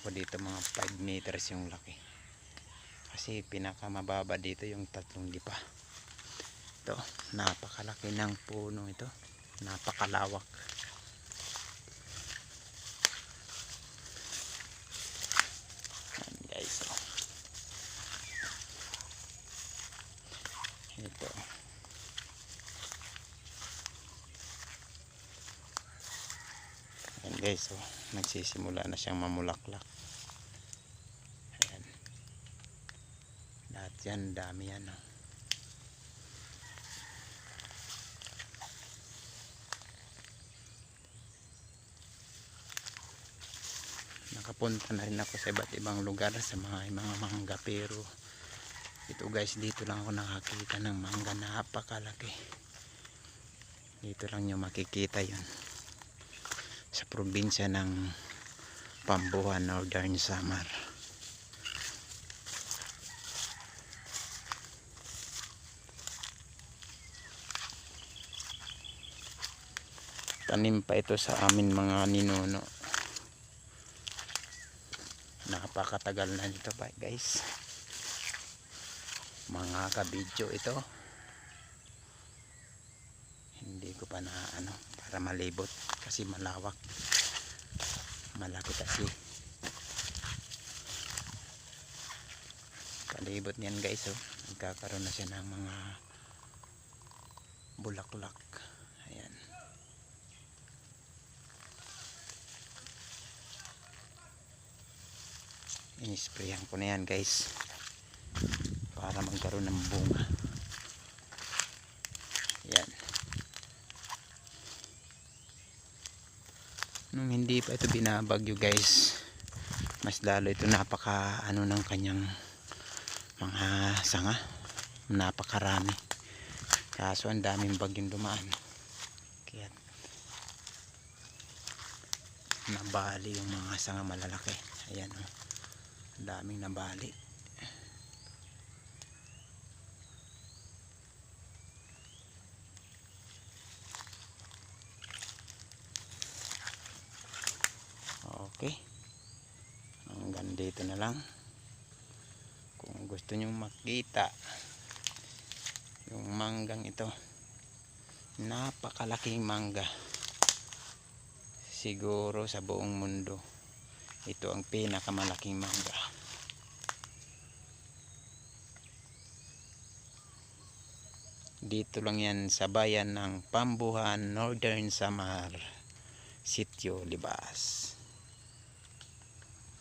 ko dito mga 5 meters yung laki. Kasi pinakamababa dito yung tatlong lipa. Ito napakalaki ng puno ito. Napakalawak. Yan guys oh. ito Ayan guys, oh, nagsisimula na siyang mamulaklak. Ayan. Lahat yan, dami yan. Oh. Nakapunta na rin ako sa iba't ibang lugar sa mga mga mangga pero ito guys dito lang ako nakakita ng mangga napakalaki dito lang nyo makikita yun sa probinsya ng Pambuhan, Northern Samar. Tanim pa ito sa amin mga ninuno. Napakatagal na nito pa guys. Mga kabidyo ito. Hindi ko pa na ano para malibot kasi malawak. Malaki kasi. Palibot niyan guys oh. Nagkakaroon na siya ng mga bulaklak. Ayan. Inisprayan ko na yan guys para magkaroon ng bunga yan nung hindi pa ito binabagyo guys mas lalo ito napaka ano ng kanyang mga sanga. Napakarami. Kaso ang daming bagyong dumaan. Kaya nabali yung mga sanga malalaki. Ayan o ang daming nabali Okay. Hanggang dito na lang. Kung gusto nyo makita yung manggang ito. Napakalaking mangga. Siguro sa buong mundo. Ito ang pinakamalaking mangga. Dito lang yan sa bayan ng Pambuhan, Northern Samar, Sitio Libas.